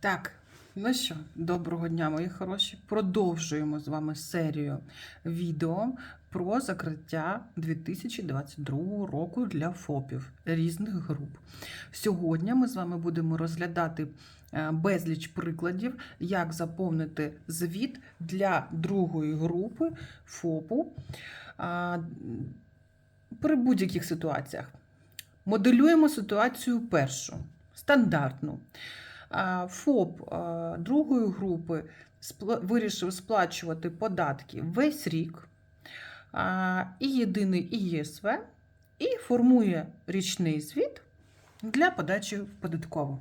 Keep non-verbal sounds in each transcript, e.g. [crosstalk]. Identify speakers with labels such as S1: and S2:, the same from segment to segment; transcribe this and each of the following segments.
S1: Так, ну що, доброго дня, мої хороші. Продовжуємо з вами серію відео про закриття 2022 року для ФОПів різних груп. Сьогодні ми з вами будемо розглядати е, безліч прикладів, як заповнити звіт для другої групи ФОПу при будь-яких ситуаціях. Моделюємо ситуацію першу, стандартну. ФОП другої групи вирішив сплачувати податки весь рік, і єдиний ІЄСВ, і формує річний звіт для подачі в податкову.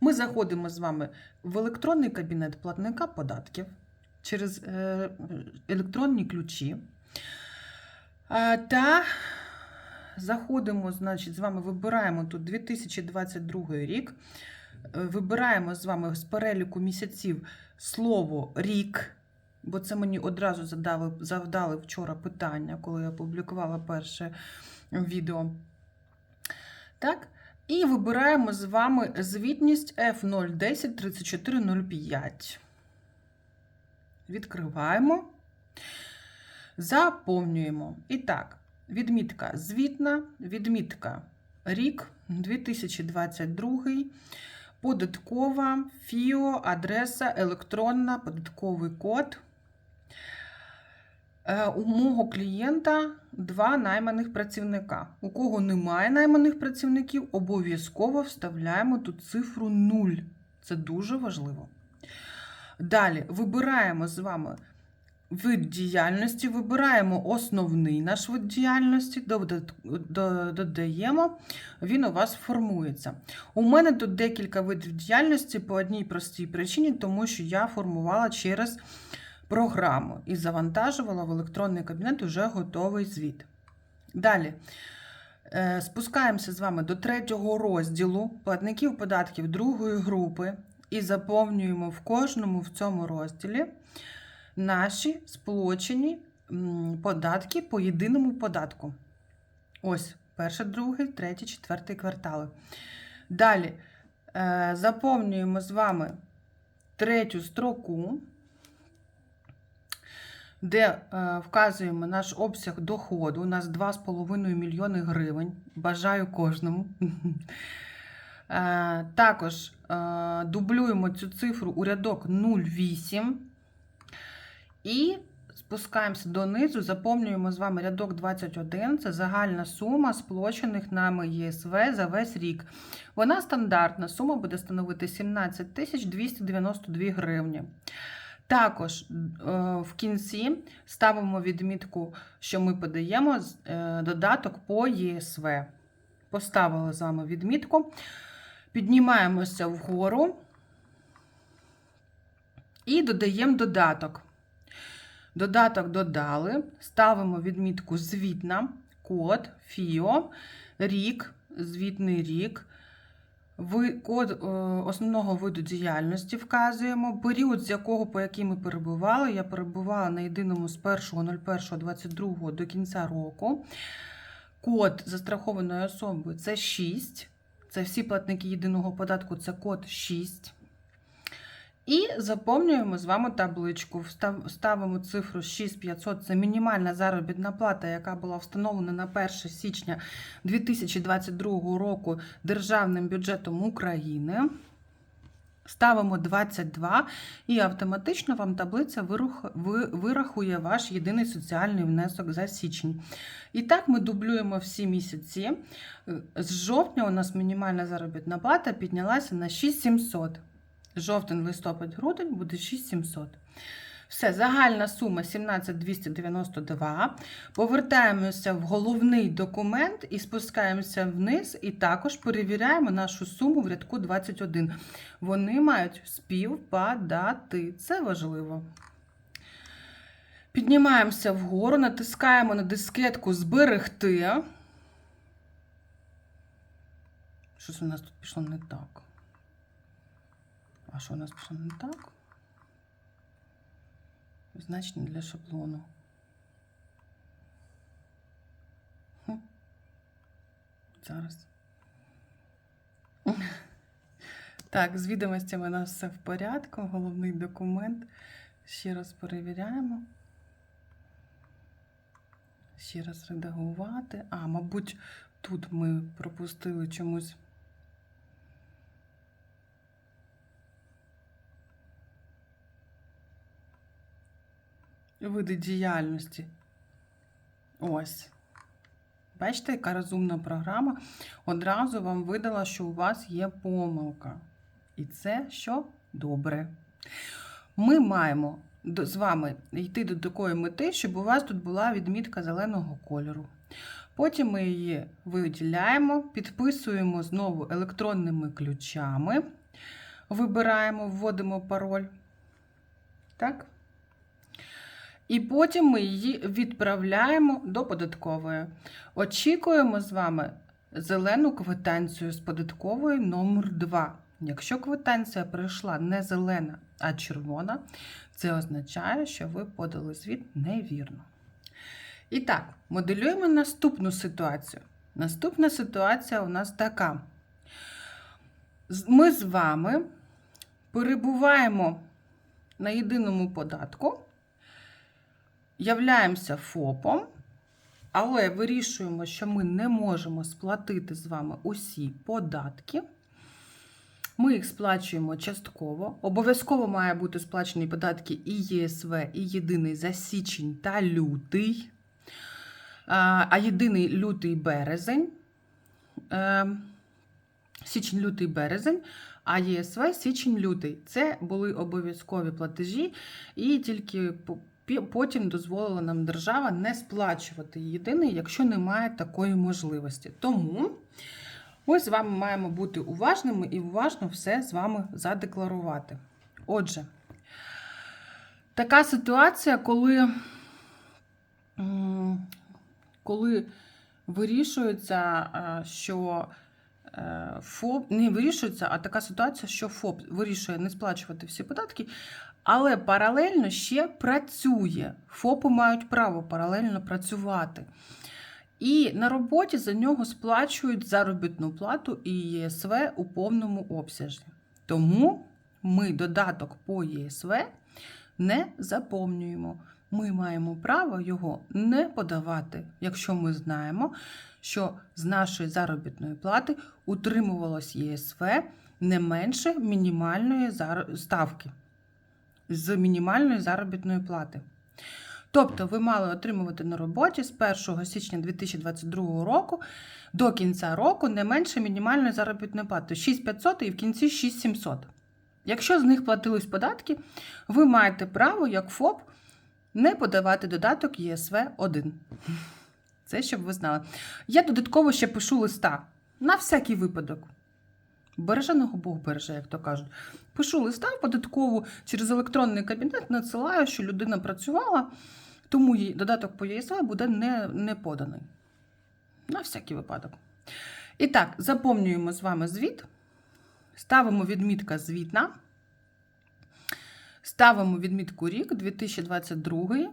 S1: Ми заходимо з вами в електронний кабінет платника податків через е, електронні ключі. Та заходимо, значить, з вами вибираємо тут 2022 рік. Е, Вибираємо з вами з переліку місяців слово рік, бо це мені одразу задали, завдали вчора питання, коли я публікувала перше відео. Так. І вибираємо з вами звітність F010 3405. Відкриваємо. Заповнюємо. І так, відмітка звітна, відмітка рік 2022, податкова, ФІО, адреса, електронна, податковий код. Е, У мого клієнта два найманих працівника. У кого немає найманих працівників, обов'язково вставляємо тут цифру 0. Це дуже важливо. Далі вибираємо з вами вид діяльності, вибираємо основний наш вид діяльності, додаємо, він у вас формується. У мене тут декілька видів діяльності по одній простій причині, тому що я формувала через програму і завантажувала в електронний кабінет уже готовий звіт. Далі. Е, Спускаємося з вами до третього розділу платників податків другої групи і заповнюємо в кожному в цьому розділі наші сплочені податки по єдиному податку. Ось перший, другий, третій, четвертий квартали. Далі е, заповнюємо з вами третю строку, де е, вказуємо наш обсяг доходу. У нас 2,5 мільйони гривень. Бажаю кожному. Е, Також дублюємо цю цифру у рядок 0,8. І спускаємося донизу, заповнюємо з вами рядок 21. Це загальна сума сплочених нами ЄСВ за весь рік. Вона стандартна. Сума буде становити 17 тисяч 292 гривні. Також е, в кінці ставимо відмітку, що ми подаємо е, додаток по ЄСВ. Поставили з вами відмітку. Піднімаємося вгору і додаємо додаток. Додаток додали, ставимо відмітку звітна, код, ФІО, рік, звітний рік, код е, основного виду діяльності вказуємо, період, з якого по який ми перебували. Я перебувала на єдиному з 1.01.22 до кінця року. Код застрахованої особи це 6. Це всі платники єдиного податку, це код 6. І заповнюємо з вами табличку. Ставимо цифру 6500. Це мінімальна заробітна плата, яка була встановлена на 1 січня 2022 року Державним бюджетом України. Ставимо 22 і автоматично вам таблиця вирахує ваш єдиний соціальний внесок за січень. І так ми дублюємо всі місяці. Е, З жовтня у нас мінімальна заробітна плата піднялася на 6700. Жовтень, листопад, грудень буде 6700. Все, загальна сума 17292. Повертаємося в головний документ і спускаємося вниз, і також перевіряємо нашу суму в рядку 21. Вони мають співпадати. Це важливо. Піднімаємося вгору, натискаємо на дискетку Зберегти. Щось у нас тут пішло не так. А що у нас пішло не так? Значення для шаблону. Хм. Зараз. Так, з відомостями у нас все в порядку. Головний документ. Ще раз перевіряємо. Ще раз редагувати. А, мабуть, тут ми пропустили чомусь. Види діяльності. Ось. Бачите, яка розумна програма одразу вам видала, що у вас є помилка. І це що? Добре. Ми маємо з вами йти до такої мети, щоб у вас тут була відмітка зеленого кольору. Потім ми її виділяємо, підписуємо знову електронними ключами, вибираємо, вводимо пароль. Так? І потім ми її відправляємо до податкової. Очікуємо з вами зелену квитанцію з податкової номер 2. Якщо квитанція прийшла не зелена, а червона, це означає, що ви подали звіт невірно. І так, моделюємо наступну ситуацію. Наступна ситуація у нас така. Ми з вами перебуваємо на єдиному податку являємося ФОПом, але вирішуємо, що ми не можемо сплатити з вами усі податки. Ми їх сплачуємо частково. Обов'язково має бути сплачені податки і ЄСВ, і єдиний за січень та лютий, а єдиний лютий березень. Е, Січень, лютий, березень, а ЄСВ січень, лютий. Це були обов'язкові платежі, і тільки потім дозволила нам держава не сплачувати єдиний, якщо немає такої можливості. Тому ми з вами маємо бути уважними і уважно все з вами задекларувати. Отже, така ситуація, коли, коли вирішується, що е, ФОП не вирішується, а така ситуація, що ФОП вирішує не сплачувати всі податки, але паралельно ще працює. ФОПи мають право паралельно працювати. І на роботі за нього сплачують заробітну плату і ЄСВ у повному обсязі. Тому ми додаток по ЄСВ не заповнюємо. Ми маємо право його не подавати, якщо ми знаємо, що з нашої заробітної плати утримувалось ЄСВ не менше мінімальної ставки з мінімальної заробітної плати. Тобто ви мали отримувати на роботі з 1 січня 2022 року до кінця року не менше мінімальної заробітної плати 6500 і в кінці 6700. Якщо з них платились податки, ви маєте право, як ФОП, не подавати додаток ЄСВ 1. Це щоб ви знали. Я додатково ще пишу листа на всякий випадок. Береженого Бог береже, як то кажуть. Пишу листа в податкову через електронний кабінет, надсилаю, що людина працювала, тому їй додаток по ЄСВ буде не, не поданий. На всякий випадок. І так, заповнюємо з вами звіт. Ставимо відмітка звітна. Ставимо відмітку рік 2022.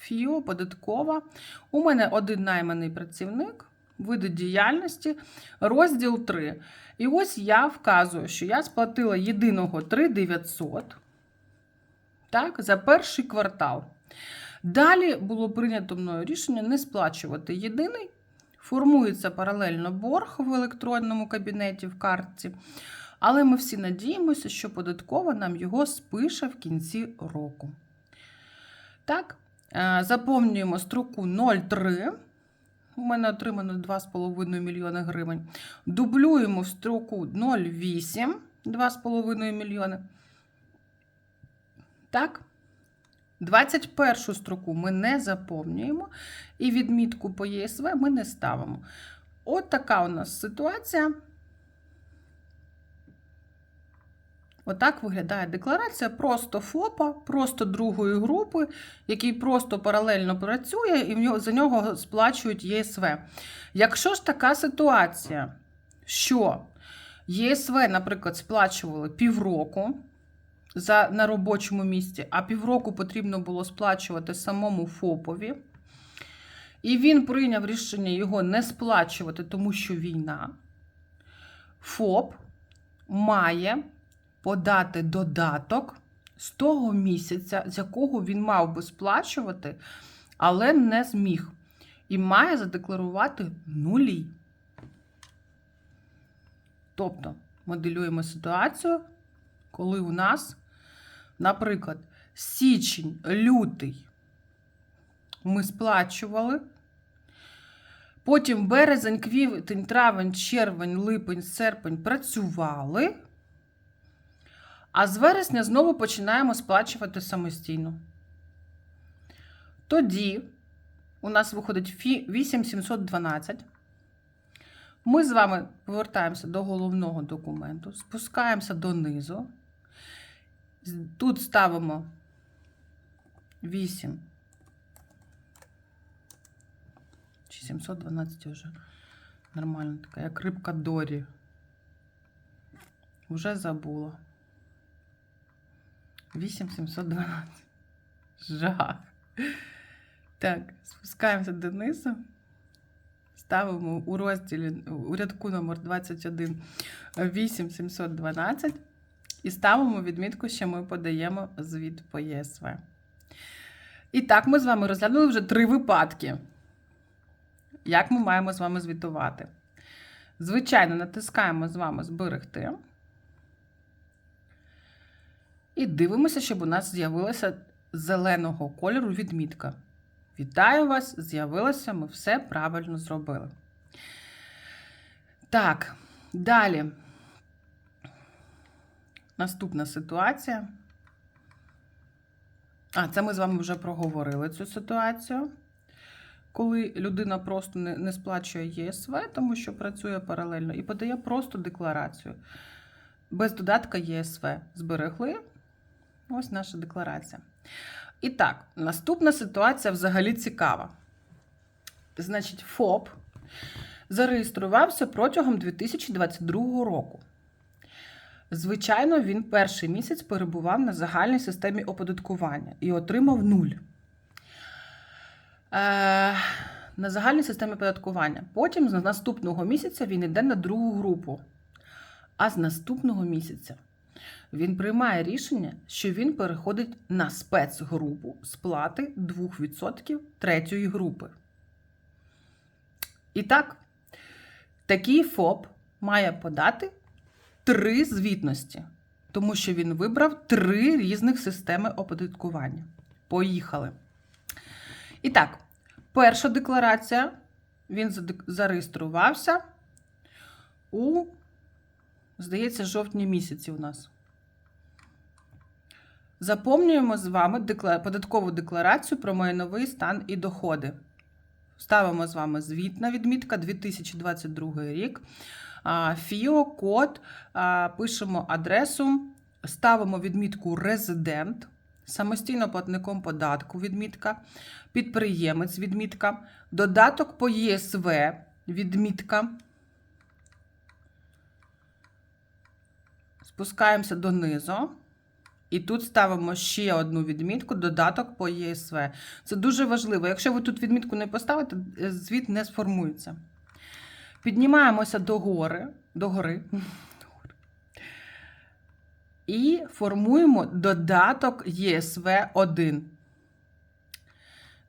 S1: ФІО, податкова. У мене один найманий працівник, види діяльності, розділ 3. І ось я вказую, що я сплатила єдиного 3900 так, за перший квартал. Далі було прийнято мною рішення не сплачувати єдиний. Формується паралельно борг в електронному кабінеті в картці. Але ми всі надіємося, що податкова нам його спише в кінці року. Так, заповнюємо строку 03. У мене отримано 2,5 мільйони гривень. Дублюємо в строку 0,8 2,5 мільйони. Так. 21 строку ми не заповнюємо, і відмітку по ЄСВ ми не ставимо. От така у нас ситуація. Отак виглядає декларація просто ФОПа, просто другої групи, який просто паралельно працює, і за нього сплачують ЄСВ. Якщо ж така ситуація, що ЄСВ, наприклад, сплачували півроку за, на робочому місці, а півроку потрібно було сплачувати самому ФОПові, і він прийняв рішення його не сплачувати, тому що війна, ФОП має подати додаток з того місяця, з якого він мав би сплачувати, але не зміг. І має задекларувати нулі. Тобто, моделюємо ситуацію, коли у нас, наприклад, січень, лютий ми сплачували. Потім березень, квітень, травень, червень, липень, серпень працювали. А з вересня знову починаємо сплачувати самостійно. Тоді у нас виходить 8712. Ми з вами повертаємося до головного документу, спускаємося донизу. Тут ставимо 8. Чи 712 вже нормально така, як рибка Дорі. Вже забула. 8712. Жах. Так, спускаємося донизу. Ставимо у розділі у рядку номер 21 8712 і ставимо відмітку, що ми подаємо звіт по ЄСВ. І так, ми з вами розглянули вже три випадки. Як ми маємо з вами звітувати? Звичайно, натискаємо з вами зберегти. І дивимося, щоб у нас з'явилася зеленого кольору відмітка. Вітаю вас! З'явилося, ми все правильно зробили. Так, далі. Наступна ситуація. А, це ми з вами вже проговорили цю ситуацію. Коли людина просто не, не сплачує ЄСВ, тому що працює паралельно, і подає просто декларацію. Без додатка ЄСВ зберегли. Ось наша декларація. І так, наступна ситуація взагалі цікава. Значить, ФОП зареєструвався протягом 2022 року. Звичайно, він перший місяць перебував на загальній системі оподаткування і отримав нуль. Е, на загальній системі оподаткування. Потім з наступного місяця він йде на другу групу. А з наступного місяця він приймає рішення, що він переходить на спецгрупу сплати 2% третьої групи. І так, такий ФОП має подати три звітності, тому що він вибрав три різних системи оподаткування. Поїхали. І так, перша декларація. Він зареєструвався у, здається, жовтні місяці у нас. Заповнюємо з вами податкову декларацію про майновий стан і доходи. Ставимо з вами звітна відмітка 2022 рік. ФІО, код, пишемо адресу, ставимо відмітку резидент, самостійно платником податку відмітка, підприємець відмітка, додаток по ЄСВ відмітка. Спускаємося донизу. І тут ставимо ще одну відмітку, додаток по ЄСВ. Це дуже важливо. Якщо ви тут відмітку не поставите, е, звіт не сформується. Піднімаємося до гори, до гори. І формуємо додаток ЄСВ 1.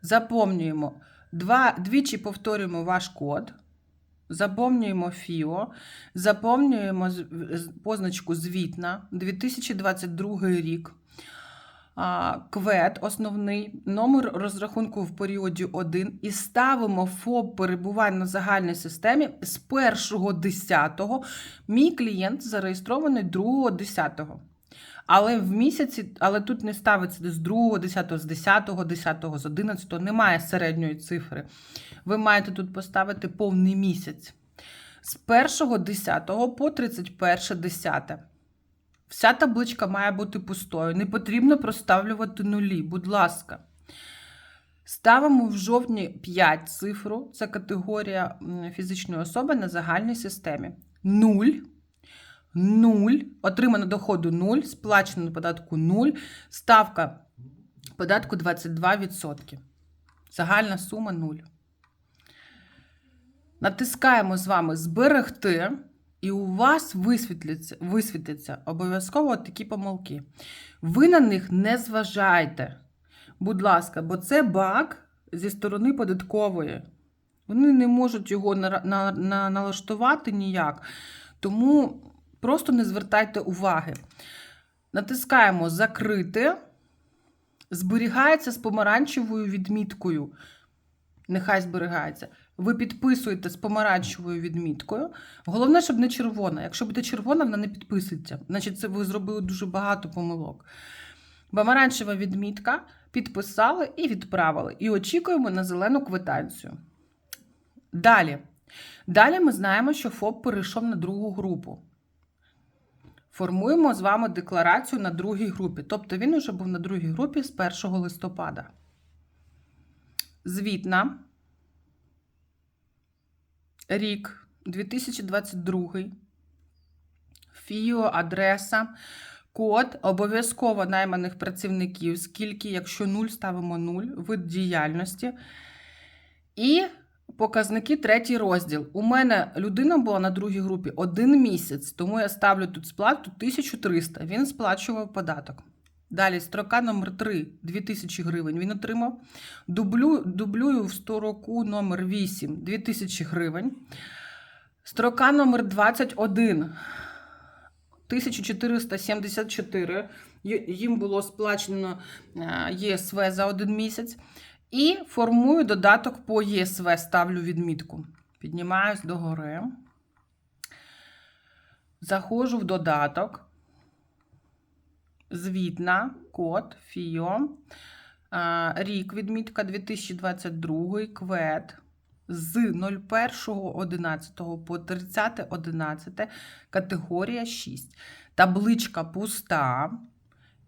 S1: Заповнюємо. Два, двічі повторюємо ваш код. Заповнюємо ФІО, заповнюємо позначку звітна 2022 рік. Квет основний, номер розрахунку в періоді 1 і ставимо ФОП перебування на загальній системі з 1.10. Мій клієнт зареєстрований 2.10. Але в місяці, але тут не ставиться з 2, 10, з 10, 10, з 11, немає середньої цифри. Ви маєте тут поставити повний місяць. З 1.10 по 31.10. Вся табличка має бути пустою. Не потрібно проставлювати нулі, будь ласка. Ставимо в жовтні 5 цифру. Це категорія фізичної особи на загальній системі. 0. 0. Отримано доходу 0, сплачено податку 0, ставка податку 22%. Загальна сума 0. Натискаємо з вами зберегти. І у вас висвітляться, висвітляться обов'язково такі помилки. Ви на них не зважайте, будь ласка, бо це баг зі сторони податкової. Вони не можуть його на, на, на, налаштувати ніяк. Тому просто не звертайте уваги. Натискаємо Закрити. Зберігається з помаранчевою відміткою. Нехай зберігається. Ви підписуєте з помаранчевою відміткою. Головне, щоб не червона. Якщо буде червона, вона не підписується. Значить, це ви зробили дуже багато помилок. Помаранчева відмітка підписали і відправили. І очікуємо на зелену квитанцію. Далі. Далі ми знаємо, що ФОП перейшов на другу групу. Формуємо з вами декларацію на другій групі. Тобто він уже був на другій групі з 1 листопада. Звітна. Рік 2022. ФІО, адреса, код, обов'язково найманих працівників, скільки, якщо 0, ставимо 0, вид діяльності. І показники третій розділ. У мене людина була на другій групі один місяць, тому я ставлю тут сплату 1300. Він сплачував податок. Далі строка номер 3 2000 гривень він отримав. Дублю, дублюю в строку номер 8 2000 гривень. Строка номер 21 1474. Їм було сплачено е, ЄСВ за один місяць. І формую додаток по ЄСВ, ставлю відмітку. Піднімаюсь догори. Заходжу в додаток. Звітна, код, ФІО. Рік відмітка 2022, квет з 01.11 по 30.11, категорія 6. Табличка пуста.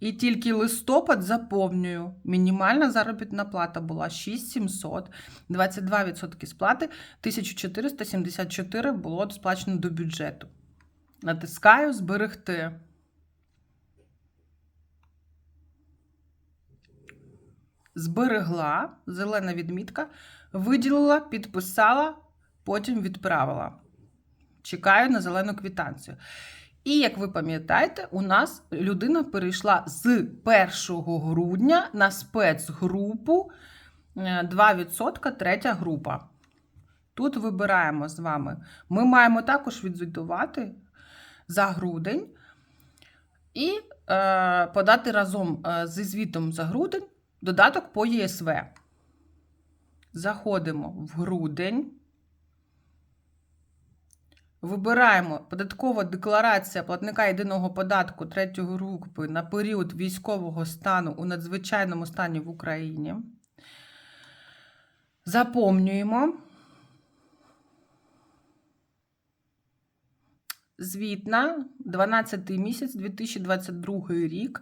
S1: І тільки листопад заповнюю. Мінімальна заробітна плата була 6700, 22% сплати, 1474 було сплачено до бюджету. Натискаю зберегти. Зберегла зелена відмітка, виділила, підписала, потім відправила. Чекаю на зелену квітанцію. І як ви пам'ятаєте, у нас людина перейшла з 1 грудня на спецгрупу е, 2%, третя група. Тут вибираємо з вами. Ми маємо також відзвітувати за грудень і е, подати разом е, зі звітом за грудень додаток по ЄСВ. Заходимо в грудень. Вибираємо податкова декларація платника єдиного податку третьої групи на період військового стану у надзвичайному стані в Україні. Заповнюємо. Звітна, 12 місяць 2022 рік.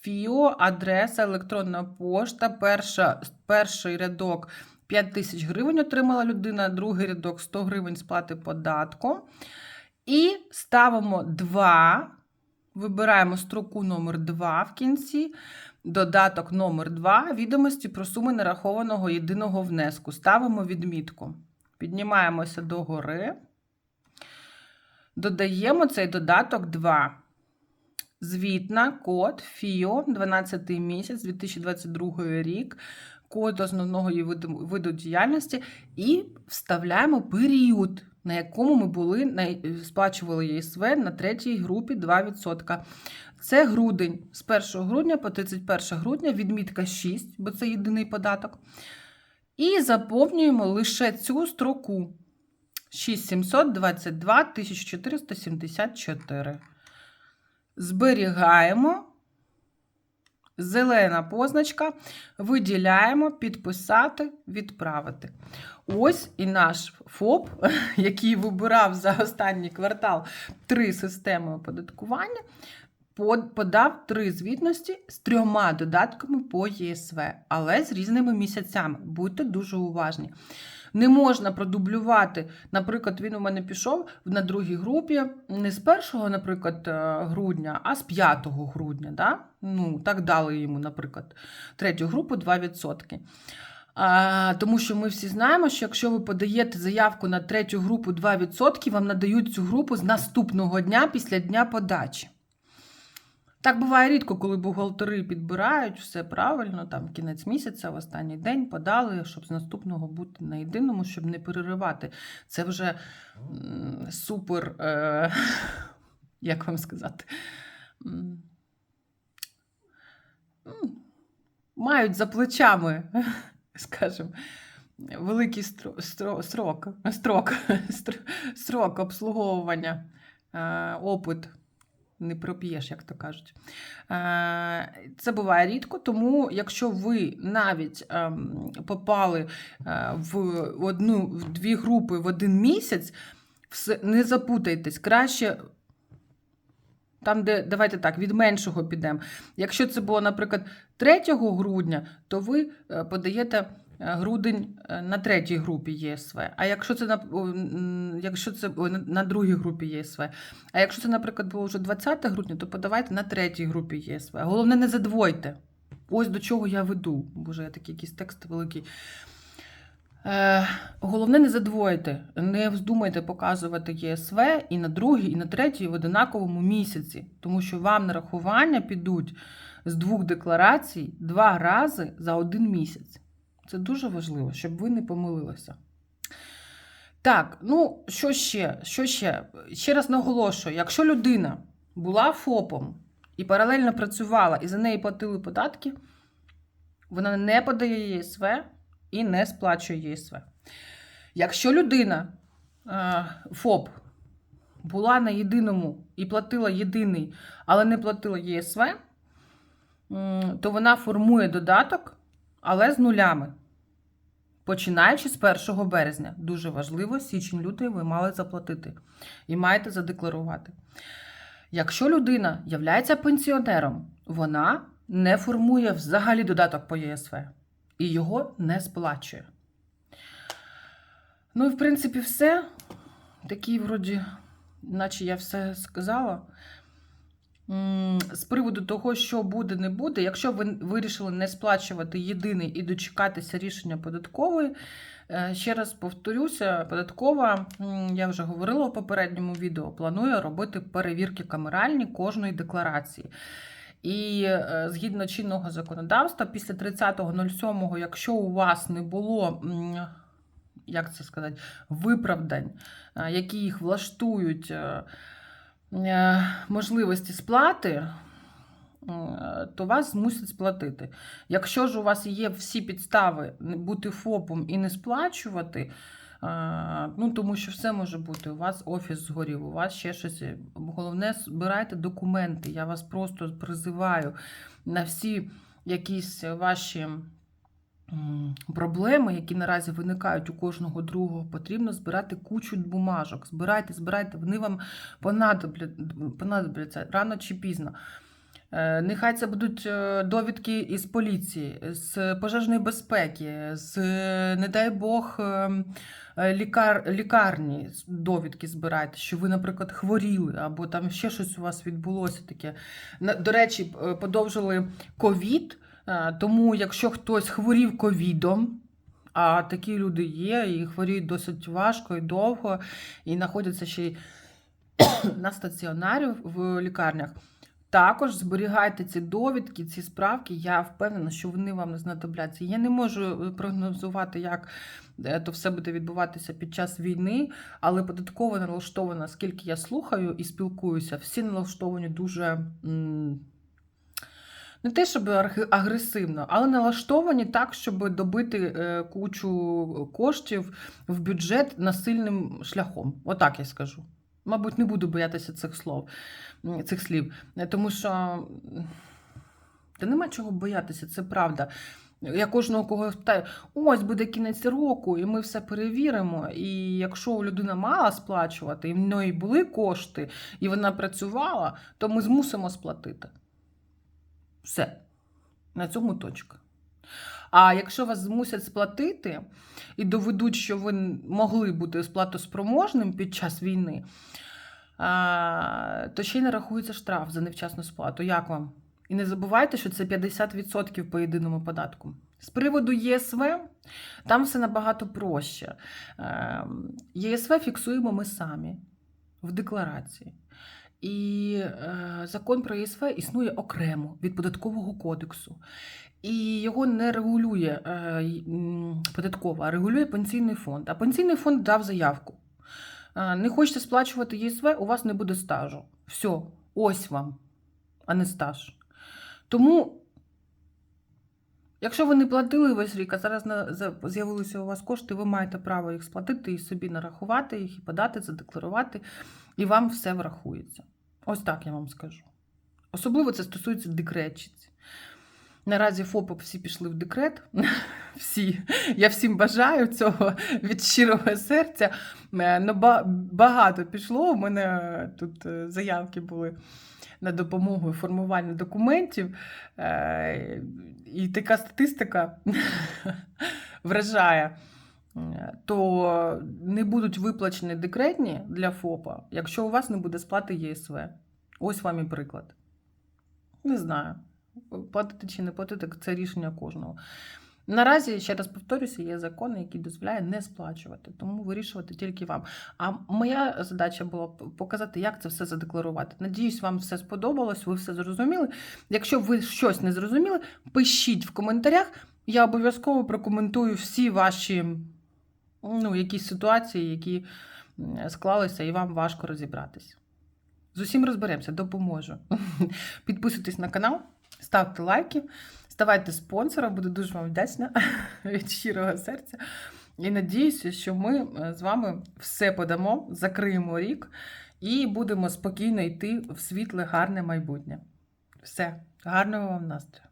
S1: ФІО, адреса, електронна пошта. Перша, перший рядок 5 тисяч гривень отримала людина, другий рядок 100 гривень сплати податку. І ставимо 2. Вибираємо строку номер 2 в кінці. Додаток номер 2 відомості про суми нарахованого єдиного внеску. Ставимо відмітку. Піднімаємося догори. Додаємо цей додаток 2. Звітна, код, ФІО, 12 місяць, 2022 рік, код основного її виду, виду діяльності і вставляємо період, на якому ми були, на, сплачували ЄСВ на третій групі 2%. Це грудень з 1 грудня по 31 грудня, відмітка 6, бо це єдиний податок. І заповнюємо лише цю строку. 6722 1474. Зберігаємо. Зелена позначка. Виділяємо, підписати, відправити. Ось і наш ФОП, [laughs] який вибирав за останній квартал три системи оподаткування, подав три звітності з трьома додатками по ЄСВ, але з різними місяцями. Будьте дуже уважні. Не можна продублювати. Наприклад, він у мене пішов на другій групі не з 1, наприклад, е, грудня, а з 5 грудня. Да? Ну, так дали йому, наприклад, третю групу 2%. А, тому що ми всі знаємо, що якщо ви подаєте заявку на третю групу 2%, вам надають цю групу з наступного дня після дня подачі. Так буває рідко, коли бухгалтери підбирають все правильно, там кінець місяця, в останній день подали, щоб з наступного бути на єдиному, щоб не переривати. Це вже супер, е, [laughs] як вам сказати, мають за плечами, [laughs] скажімо, великий стро, строк, строк, [laughs] стр- строк обслуговування, е, опит не проп'єш, як то кажуть. Е, Це буває рідко, тому якщо ви навіть ем, попали е, в одну в дві групи в один місяць, не запутайтесь, краще. Там, де давайте так, від меншого підемо. Якщо це було, наприклад, 3 грудня, то ви е, подаєте грудень е, на третій групі ЄСВ. А якщо це на, якщо це на- другій групі ЄСВ. А якщо це, наприклад, було вже 20 грудня, то подавайте на третій групі ЄСВ. Головне, не задвойте. Ось до чого я веду. Боже, я такий якийсь текст великий. Е, головне, не задвоїте, не вздумайте показувати ЄСВ і на другий, і на третій в одинаковому місяці, тому що вам нарахування підуть з двох декларацій два рази за один місяць. Це дуже важливо, щоб ви не помилилися. Так, ну що ще? Що ще? Ще раз наголошую: якщо людина була ФОПом і паралельно працювала, і за неї платили податки, вона не подає ЄСВ і не сплачує ЄСВ. Якщо людина е, ФОП була на єдиному і платила єдиний, але не платила ЄСВ, то вона формує додаток, але з нулями. Починаючи з 1 березня. Дуже важливо, січень-лютий ви мали заплатити і маєте задекларувати. Якщо людина являється пенсіонером, вона не формує взагалі додаток по ЄСВ і його не сплачує. Ну і в принципі все. Такий, вроді, наче я все сказала. З приводу того, що буде, не буде, якщо ви вирішили не сплачувати єдиний і дочекатися рішення податкової, е, ще раз повторюся, податкова, я вже говорила в попередньому відео, планує робити перевірки камеральні кожної декларації. І е, згідно чинного законодавства, після 30.07, якщо у вас не було, як це сказати, виправдань, е, які їх влаштують можливості сплати, е, то вас змусять сплатити. Якщо ж у вас є всі підстави бути ФОПом і не сплачувати, е, ну тому що все може бути. У вас офіс згорів, у вас ще щось. Головне, збирайте документи. Я вас просто призиваю на всі якісь ваші. Проблеми, які наразі виникають у кожного другого, потрібно збирати кучу бумажок. Збирайте, збирайте, вони вам понадобля- понадобляться рано чи пізно. Е, Нехай це будуть е, довідки із поліції, з пожежної безпеки, з, не дай Бог, е, е, лікар, лікарні довідки збирайте, що ви, наприклад, хворіли, або там ще щось у вас відбулося таке. До речі, подовжили ковід, тому якщо хтось хворів ковідом, а такі люди є, і хворіють досить важко і довго, і знаходяться ще й [coughs] на стаціонарі в лікарнях. Також зберігайте ці довідки, ці справки. Я впевнена, що вони вам не знадобляться. Я не можу е, прогнозувати, як е, то все буде відбуватися під час війни, але податково налаштована, скільки я слухаю і спілкуюся, всі налаштовані дуже. Не те, щоб агресивно, але налаштовані так, щоб добити е, кучу коштів в бюджет насильним шляхом. Отак я скажу. Мабуть, не буду боятися цих слов, цих слів, Е, тому що та нема чого боятися, це правда. Я кожного кого питаю, ось буде кінець року, і ми все перевіримо. І якщо людина мала сплачувати, і в неї були кошти, і вона працювала, то ми змусимо сплатити. Все. На цьому точка. А якщо вас змусять сплатити і доведуть, що ви могли бути сплатоспроможним під час війни, то ще й не рахується штраф за невчасну сплату. Як вам? І не забувайте, що це 50% по єдиному податку. З приводу ЄСВ, там все набагато проще. Ем, ЄСВ фіксуємо ми самі в декларації. І е, закон про ЄСВ існує окремо від податкового кодексу. І його не регулює е, податкова, а регулює пенсійний фонд. А пенсійний фонд дав заявку. Е, Не хочете сплачувати ЄСВ, у вас не буде стажу. Все, ось вам, а не стаж. Тому, якщо ви не платили весь рік, а зараз з'явилися у вас кошти, ви маєте право їх сплатити і собі нарахувати їх, і подати, задекларувати, і вам все врахується. Ось так я вам скажу. Особливо це стосується декретчиць. Наразі ФОПи всі пішли в декрет. [laughs] Всі. Я всім бажаю цього [laughs] від щирого серця. Е, багато пішло. У мене тут е, заявки були на допомогу формуванню документів. Е, І така статистика [laughs] вражає. То не будуть виплачені декретні для ФОПа, якщо у вас не буде сплати ЄСВ. Ось вам і приклад. Не знаю. Платити чи не платити це рішення кожного. Наразі, ще раз повторюся, є закон, який дозволяє не сплачувати, тому вирішувати тільки вам. А моя задача була показати, як це все задекларувати. Надіюсь, вам все сподобалось, ви все зрозуміли. Якщо ви щось не зрозуміли, пишіть в коментарях. Я обов'язково прокоментую всі ваші ну, якісь ситуації, які склалися, і вам важко розібратись. З усім розберемося, допоможу. [laughs] Підписуйтесь на канал, ставте лайки, ставайте спонсором, буду дуже вам вдячна [laughs] від щирого серця. І надіюся, що ми е, з вами все подамо, закриємо рік і будемо спокійно йти в світле, гарне майбутнє. Все, гарного вам настрою!